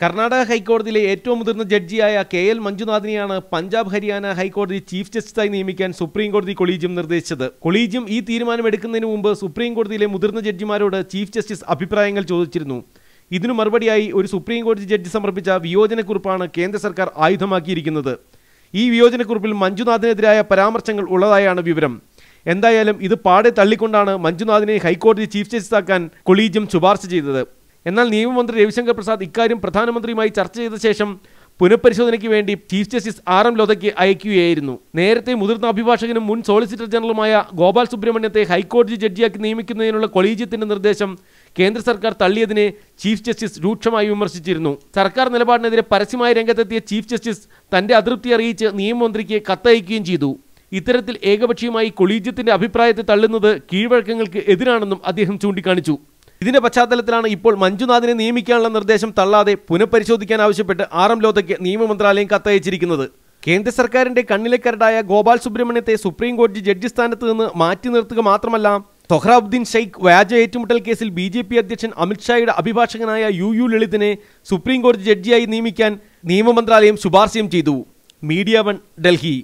കർണാടക ഹൈക്കോടതിയിലെ ഏറ്റവും മുതിർന്ന ജഡ്ജിയായ കെ എൽ മഞ്ജുനാഥിനെയാണ് പഞ്ചാബ് ഹരിയാന ഹൈക്കോടതി ചീഫ് ജസ്റ്റിസായി നിയമിക്കാൻ സുപ്രീം കോടതി കൊളീജിയം നിർദ്ദേശിച്ചത്. കൊളീജിയം ഈ തീരുമാനമെടുക്കുന്നതിന് മുമ്പ് സുപ്രീം കോടതിയിലെ മുതിർന്ന ജഡ്ജിമാരോട് ചീഫ് ജസ്റ്റിസ് അഭിപ്രായങ്ങൾ ചോദിച്ചിരുന്നു. ഇതിനു മറുപടിയായി ഒരു സുപ്രീം കോടതി ജഡ്ജി സമർപ്പിച്ച വിയോജനക്കുറിപ്പാണ് കേന്ദ്ര സർക്കാർ ആയുധമാക്കിയിരിക്കുന്നത്. ഈ വിയോജനക്കുറിപ്പിൽ മഞ്ജുനാഥിനെതിരായ പരാമർശങ്ങൾ ഉള്ളതായാണ് വിവരം. എന്തായാലും ഇത് പാടെ തള്ളിക്കൊണ്ടാണ് മഞ്ജുനാഥിനെ ഹൈക്കോടതി ചീഫ് ജസ്റ്റിസാക്കാൻ കൊളീജിയം ശുപാർശ ചെയ്തത്. എന്നാൽ നിയമമന്ത്രി രവിശങ്കർ പ്രസാദ് ഇക്കാര്യം പ്രധാനമന്ത്രിയുമായി ചർച്ച ചെയ്ത ശേഷം പുനഃപരിശോധനയ്ക്ക് വേണ്ടി ചീഫ് ജസ്റ്റിസ് ആർ എം ലോധയ്ക്ക് അയക്കുകയായിരുന്നു. നേരത്തെ മുതിർന്ന അഭിഭാഷകനും മുൻ സോളിസിറ്റർ ജനറലുമായ ഗോപാൽ സുബ്രഹ്മണ്യത്തെ ഹൈക്കോടതി ജഡ്ജിയാക്കി നിയമിക്കുന്നതിനുള്ള കൊളീജിയത്തിന്റെ നിർദ്ദേശം കേന്ദ്ര സർക്കാർ തള്ളിയതിനെ ചീഫ് ജസ്റ്റിസ് രൂക്ഷമായി വിമർശിച്ചിരുന്നു. സർക്കാർ നിലപാടിനെതിരെ പരസ്യമായ രംഗത്തെത്തിയ ചീഫ് ജസ്റ്റിസ് തന്റെ അതൃപ്തി അറിയിച്ച് നിയമമന്ത്രിക്ക് കത്തയക്കുകയും ചെയ്തു. ഇത്തരത്തിൽ ഏകപക്ഷീയമായി കൊളീജിയത്തിന്റെ അഭിപ്രായത്തെ തള്ളുന്നത് കീഴ്വഴക്കങ്ങൾക്ക് എതിരാണെന്നും അദ്ദേഹം ചൂണ്ടിക്കാണിച്ചു. ഇതിന്റെ പശ്ചാത്തലത്തിലാണ് ഇപ്പോൾ മഞ്ജുനാഥിനെ നിയമിക്കാനുള്ള നിർദ്ദേശം തള്ളാതെ പുനഃപരിശോധിക്കാൻ ആവശ്യപ്പെട്ട് ആർ എം ലോധയ്ക്ക് നിയമമന്ത്രാലയം കത്തയച്ചിരിക്കുന്നത്. കേന്ദ്ര സർക്കാരിന്റെ കണ്ണിലക്കരടായ ഗോപാൽ സുബ്രഹ്മണ്യത്തെ സുപ്രീം കോടതി ജഡ്ജി സ്ഥാനത്ത് നിന്ന് മാറ്റി നിർത്തുക മാത്രമല്ല സൊഹ്റാബുദ്ദീൻ ഷെയ്ഖ് വ്യാജ ഏറ്റുമുട്ടൽ കേസിൽ ബി ജെ പി അധ്യക്ഷൻ അമിത്ഷായുടെ അഭിഭാഷകനായ യു യു ലളിതിനെ സുപ്രീം കോടതി ജഡ്ജിയായി നിയമിക്കാൻ നിയമമന്ത്രാലയം ശുപാർശയും ചെയ്തു. Media one Delhi.